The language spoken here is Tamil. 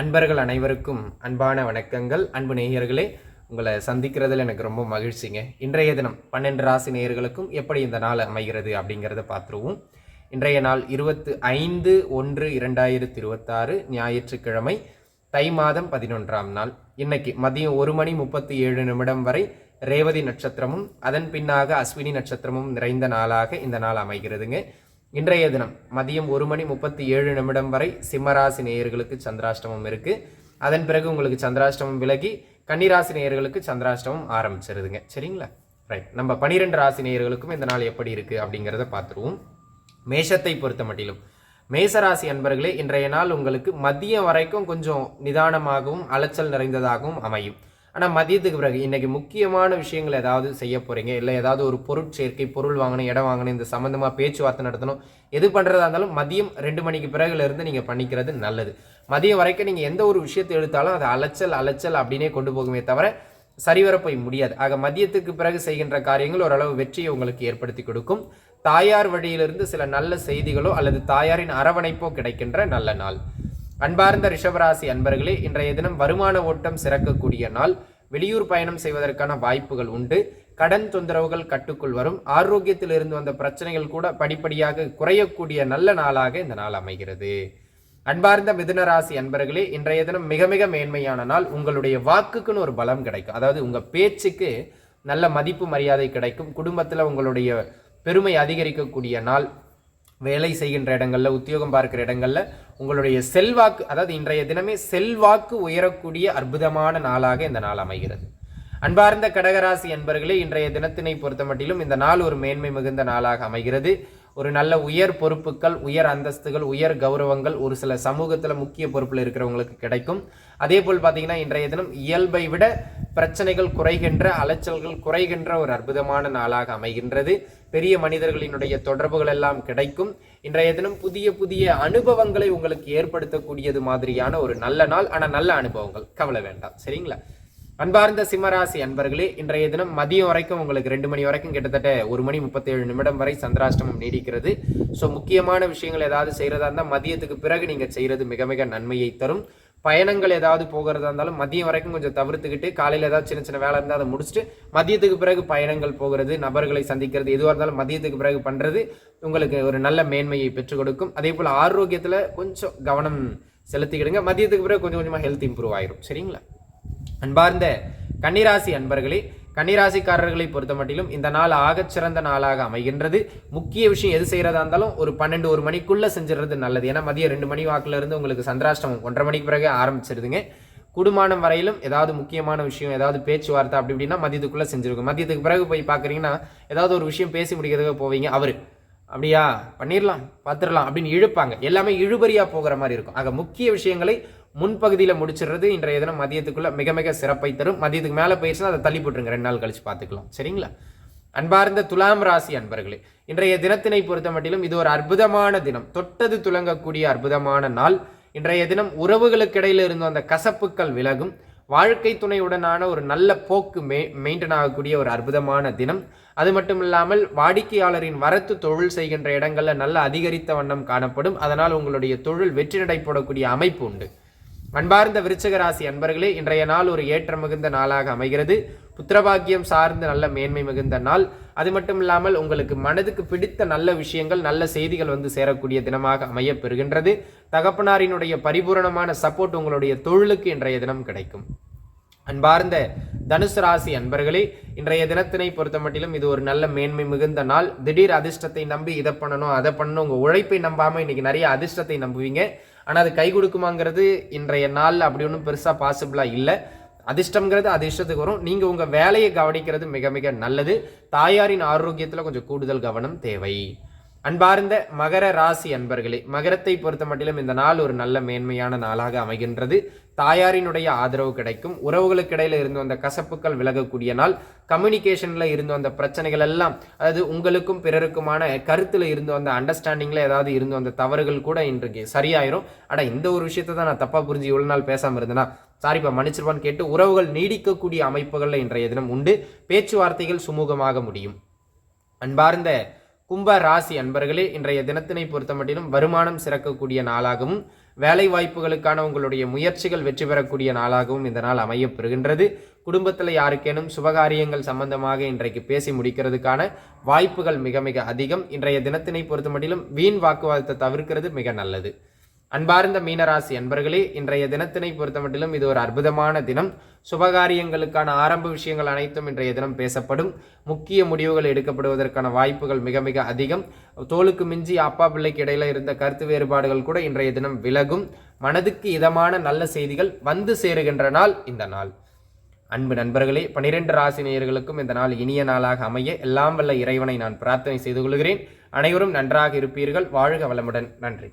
அன்பர்கள் அனைவருக்கும் அன்பான வணக்கங்கள். அன்பு நேயர்களே உங்களை சந்திக்கிறதுல எனக்கு ரொம்ப மகிழ்ச்சிங்க. இன்றைய தினம் பன்னெண்டு ராசி நேயர்களுக்கும் எப்படி இந்த நாள் அமைகிறது அப்படிங்கிறத பார்த்துருவோம். இன்றைய நாள் இருபத்து ஐந்து ஒன்று இரண்டாயிரத்தி இருபத்தாறு ஞாயிற்றுக்கிழமை தை மாதம் பதினொன்றாம் நாள். இன்னைக்கு மதியம் ஒரு மணி முப்பத்தி ஏழு நிமிடம் வரை ரேவதி நட்சத்திரமும் அதன் பின்னாக அஸ்வினி நட்சத்திரமும் நிறைந்த நாளாக இந்த நாள் அமைகிறதுங்க. இன்றைய தினம் மதியம் ஒரு மணி முப்பத்தி ஏழு நிமிடம் வரை சிம்மராசி நேயர்களுக்கு சந்திராஷ்டமம் இருக்கு. அதன் பிறகு உங்களுக்கு சந்திராஷ்டமம் விலகி கன்னிராசி நேயர்களுக்கு சந்திராஷ்டமம் ஆரம்பிச்சிருதுங்க. சரிங்களா? ரைட் நம்ம பனிரெண்டு ராசி நேயர்களுக்கும் இந்த நாள் எப்படி இருக்கு அப்படிங்கிறத பார்த்துருவோம். மேஷத்தை பொறுத்த மட்டிலும் மேசராசி அன்பர்களே இன்றைய நாள் உங்களுக்கு மதியம் வரைக்கும் கொஞ்சம் நிதானமாகவும் அலைச்சல் நிறைந்ததாகவும் அமையும். ஆனால் மதியத்துக்கு பிறகு இன்றைக்கி முக்கியமான விஷயங்கள் ஏதாவது செய்ய போகிறீங்க இல்லை ஏதாவது ஒரு பொருட்சேர்க்கை பொருள் வாங்கணும் இடம் வாங்கணும் இந்த சம்மந்தமாக பேச்சுவார்த்தை நடத்தணும் எது பண்ணுறதா இருந்தாலும் மதியம் ரெண்டு மணிக்கு பிறகுலேருந்து நீங்கள் பண்ணிக்கிறது நல்லது. மதியம் வரைக்கும் நீங்கள் எந்த ஒரு விஷயத்தை எடுத்தாலும் அது அலைச்சல் அலைச்சல் அப்படின்னே கொண்டு போகுமே தவிர சரிவர போய் முடியாது. ஆக மதியத்துக்கு பிறகு செய்கின்ற காரியங்கள் ஓரளவு வெற்றியை உங்களுக்கு ஏற்படுத்தி கொடுக்கும். தாயார் வழியிலிருந்து சில நல்ல செய்திகளோ அல்லது தாயாரின் அரவணைப்போ கிடைக்கின்ற நல்ல நாள். அன்பார்ந்த ரிஷபராசி அன்பர்களே இன்றைய தினம் வருமான ஓட்டம் சிறக்கக்கூடிய நாள். வெளியூர் பயணம் செய்வதற்கான வாய்ப்புகள் உண்டு. கடன் தொந்தரவுகள் கட்டுக்குள் வரும். ஆரோக்கியத்தில் இருந்து வந்த பிரச்சனைகள் கூட படிப்படியாக குறையக்கூடிய நல்ல நாளாக இந்த நாள் அமைகிறது. அன்பார்ந்த மிதுன ராசி அன்பர்களே இன்றைய தினம் மிக மிக மேன்மையான நாள். உங்களுடைய வாக்குக்குன்னு ஒரு பலம் கிடைக்கும். அதாவது உங்க பேச்சுக்கு நல்ல மதிப்பு மரியாதை கிடைக்கும். குடும்பத்தில் உங்களுடைய பெருமை அதிகரிக்கக்கூடிய நாள். வேலை செய்கின்ற இடங்களில் உத்தியோகம் பார்க்கிற இடங்களில் உங்களுடைய செல்வாக்கு அதாவது இன்றைய தினமே செல்வாக்கு உயரக்கூடிய அற்புதமான நாளாக இந்த நாள் அமைகிறது. அன்பார்ந்த கடகராசி என்பர்களே இன்றைய தினத்தினை பொறுத்த மட்டிலும் இந்த நாள் ஒரு மேன்மை மிகுந்த நாளாக அமைகிறது. ஒரு நல்ல உயர் பொறுப்புகள் உயர் அந்தஸ்துகள் உயர் கௌரவங்கள் ஒரு சில சமூகத்தில் முக்கிய பொறுப்பில் இருக்கிறவங்களுக்கு கிடைக்கும். அதே போல் பார்த்தீங்கன்னா இன்றைய தினம் இயல்பை விட பிரச்சனைகள் குறைகின்ற அலைச்சல்கள் குறைகின்ற ஒரு அற்புதமான நாளாக அமைகின்றது. பெரிய மனிதர்களினுடைய தொடர்புகள் எல்லாம் கிடைக்கும். இன்றைய தினம் புதிய புதிய அனுபவங்களை உங்களுக்கு ஏற்படுத்தக்கூடியது மாதிரியான ஒரு நல்ல நாள். ஆனால் நல்ல அனுபவங்கள். கவலை வேண்டாம். சரிங்களா? அன்பார்ந்த சிம்மராசி அன்பர்களே இன்றைய தினம் மதியம் வரைக்கும் உங்களுக்கு ரெண்டு மணி வரைக்கும் கிட்டத்தட்ட ஒரு மணி முப்பத்தேழு நிமிடம் வரை சந்திராஷ்டமம் நீடிக்கிறது. ஸோ முக்கியமான விஷயங்கள் ஏதாவது செய்கிறதா இருந்தால் மதியத்துக்கு பிறகு நீங்கள் செய்கிறது மிக மிக நன்மையை தரும். பயணங்கள் ஏதாவது போகிறதா இருந்தாலும் மதியம் வரைக்கும் கொஞ்சம் தவிர்த்துக்கிட்டு காலையில் ஏதாவது சின்ன சின்ன வேலை இருந்தால் அதை முடிச்சுட்டு மதியத்துக்கு பிறகு பயணங்கள் போகிறது நபர்களை சந்திக்கிறது எதுவாக இருந்தாலும் மதியத்துக்கு பிறகு பண்ணுறது உங்களுக்கு ஒரு நல்ல மேன்மையை பெற்றுக் கொடுக்கும். அதே போல் ஆரோக்கியத்தில் கொஞ்சம் கவனம் செலுத்திக்கிடுங்க. மதியத்துக்கு பிறகு கொஞ்சம் கொஞ்சமாக ஹெல்த் இம்ப்ரூவ் ஆயிரும். சரிங்களா? அன்பார்ந்த கன்னிராசி அன்பர்களே கன்னிராசிக்காரர்களை பொறுத்த மட்டிலும் இந்த நாள் ஆகச்சிறந்த நாளாக அமைகின்றது. முக்கிய விஷயம் எது செய்கிறதா இருந்தாலும் ஒரு பன்னெண்டு ஒரு மணிக்குள்ள செஞ்சிடறது நல்லது. ஏன்னா மதியம் ரெண்டு மணி வாக்கில் இருந்து உங்களுக்கு சந்திராஷ்டமம் ஒன்றரை மணிக்கு பிறகு ஆரம்பிச்சிருதுங்க. குடும்பம் வரையிலும் ஏதாவது முக்கியமான விஷயம் ஏதாவது பேச்சுவார்த்தை அப்படி இப்படின்னா மதியத்துக்குள்ள செஞ்சிருக்கும். மதியத்துக்கு பிறகு போய் பார்க்குறீங்கன்னா ஏதாவது ஒரு விஷயம் பேசி முடிக்கிறதுக்கு போவீங்க. அவர். அப்படியா? பண்ணிடலாம் பார்த்துடலாம் அப்படின்னு இழுப்பாங்க. எல்லாமே இழுபறியா போகிற மாதிரி இருக்கும். ஆக முக்கிய விஷயங்களை முன்பகுதியில் முடிச்சிடுறது இன்றைய தினம் மதியத்துக்குள்ளே மிக மிக சிறப்பை தரும். மதியத்துக்கு மேலே போயிடுச்சுன்னா அதை தள்ளி போட்டுருங்க. ரெண்டு நாள் கழிச்சு பார்த்துக்கலாம். சரிங்களா? அன்பார்ந்த துலாம் ராசி அன்பர்களே இன்றைய தினத்தினை பொறுத்த மட்டிலும் இது ஒரு அற்புதமான தினம். தொட்டது துலங்கக்கூடிய அற்புதமான நாள். இன்றைய தினம் உறவுகளுக்கு இடையில இருந்த அந்த கசப்புக்கள் விலகும். வாழ்க்கை துணையுடனான ஒரு நல்ல போக்கு மெ மெயின்டைன் ஆகக்கூடிய ஒரு அற்புதமான தினம். அது மட்டும் இல்லாமல் வாடிக்கையாளரின் வரத்து தொழில் செய்கின்ற இடங்களில் நல்ல அதிகரித்த வண்ணம் காணப்படும். அதனால் உங்களுடைய தொழில் வெற்றி நடைபோடக்கூடிய அமைப்பு உண்டு. அன்பார்ந்த விருச்சக ராசி அன்பர்களே இன்றைய நாள் ஒரு ஏற்ற மிகுந்த நாளாக அமைகிறது. புத்திரபாக்கியம் சார்ந்த நல்ல மேன்மை மிகுந்த நாள். அது மட்டும் இல்லாமல் உங்களுக்கு மனதுக்கு பிடித்த நல்ல விஷயங்கள் நல்ல செய்திகள் வந்து சேரக்கூடிய தினமாக அமைய பெறுகின்றது தகப்பனாரினுடைய பரிபூரணமான சப்போர்ட் உங்களுடைய தொழிலுக்கு இன்றைய தினம் கிடைக்கும். அன்பார்ந்த தனுசு ராசி அன்பர்களே இன்றைய தினத்தினை பொறுத்த மட்டிலும் இது ஒரு நல்ல மேன்மை மிகுந்த நாள். திடீர் அதிர்ஷ்டத்தை நம்பி இதை பண்ணணும் அதை பண்ணணும் உங்கள் உழைப்பை நம்பாமல் இன்னைக்கு நிறைய அதிர்ஷ்டத்தை நம்புவீங்க. ஆனால் அது கை கொடுக்குமாங்கிறது இன்றைய நாளில் அப்படி ஒன்றும் பெருசாக பாசிபிளாக இல்லை. அதிர்ஷ்டம்ங்கிறது அதிர்ஷ்டத்துக்கு வரும். நீங்கள் உங்கள் வேலையை கவனிக்கிறது மிக மிக நல்லது. தாயாரின் ஆரோக்கியத்தில் கொஞ்சம் கூடுதல் கவனம் தேவை. அன்பார்ந்த மகர ராசி அன்பர்களே மகரத்தை பொறுத்த மட்டிலும் இந்த நாள் ஒரு நல்ல மேன்மையான நாளாக அமைகின்றது. தாயாரினுடைய ஆதரவு கிடைக்கும். உறவுகளுக்கு இடையில இருந்து வந்த கசப்புக்கள் விலகக்கூடிய நாள். கம்யூனிகேஷனில் இருந்து வந்த பிரச்சனைகள் எல்லாம் அதாவது உங்களுக்கும் பிறருக்குமான கருத்தில் இருந்து வந்த அண்டர்ஸ்டாண்டிங்கில் ஏதாவது இருந்து வந்த தவறுகள் கூட இன்றைக்கு சரியாயிரும். ஆனால் இந்த ஒரு விஷயத்தை தான் நான் தப்பாக புரிஞ்சு இவ்வளோ நாள் பேசாமல் இருந்தேன்னா சாரிப்பா மன்னிச்சிருப்பான்னு கேட்டு உறவுகள் நீடிக்கக்கூடிய அமைப்புகளில் இன்றைய தினம் உண்டு. பேச்சுவார்த்தைகள் சுமூகமாக முடியும். அன்பார்ந்த கும்ப ராசி அன்பர்களே இன்றைய தினத்தினை பொறுத்தமட்டிலும் வருமானம் சிறக்கக்கூடிய நாளாகவும் வேலை வாய்ப்புகளுக்கான உங்களுடைய முயற்சிகள் வெற்றி பெறக்கூடிய நாளாகவும் இந்த நாள் அமையப்பெறுகின்றது. குடும்பத்தில் யாருக்கேனும் சுபகாரியங்கள் சம்பந்தமாக இன்றைக்கு பேசி முடிக்கிறதுக்கான வாய்ப்புகள் மிக மிக அதிகம். இன்றைய தினத்தினை பொறுத்தமட்டிலும் வீண் வாக்குவாதத்தை தவிர்க்கிறது மிக நல்லது. அன்பார்ந்த மீனராசி அன்பர்களே இன்றைய தினத்தினை பொறுத்தமட்டிலும் இது ஒரு அற்புதமான தினம். சுபகாரியங்களுக்கான ஆரம்ப விஷயங்கள் அனைத்தும் இன்றைய தினம் பேசப்படும். முக்கிய முடிவுகள் எடுக்கப்படுவதற்கான வாய்ப்புகள் மிக மிக அதிகம். தோளுக்கு மிஞ்சி அப்பா பிள்ளைக்கு இடையில இருந்த கருத்து வேறுபாடுகள் கூட இன்றைய தினம் விலகும். மனதுக்கு இதமான நல்ல செய்திகள் வந்து சேருகின்ற நாள் இந்த நாள். அன்பு நண்பர்களே பனிரெண்டு ராசி நேயர்களுக்கும் இந்த நாள் இனிய நாளாக அமைய எல்லாம் வல்ல இறைவனை நான் பிரார்த்தனை செய்து கொள்கிறேன். அனைவரும் நன்றாக இருப்பீர்கள். வாழ்க வளமுடன். நன்றி.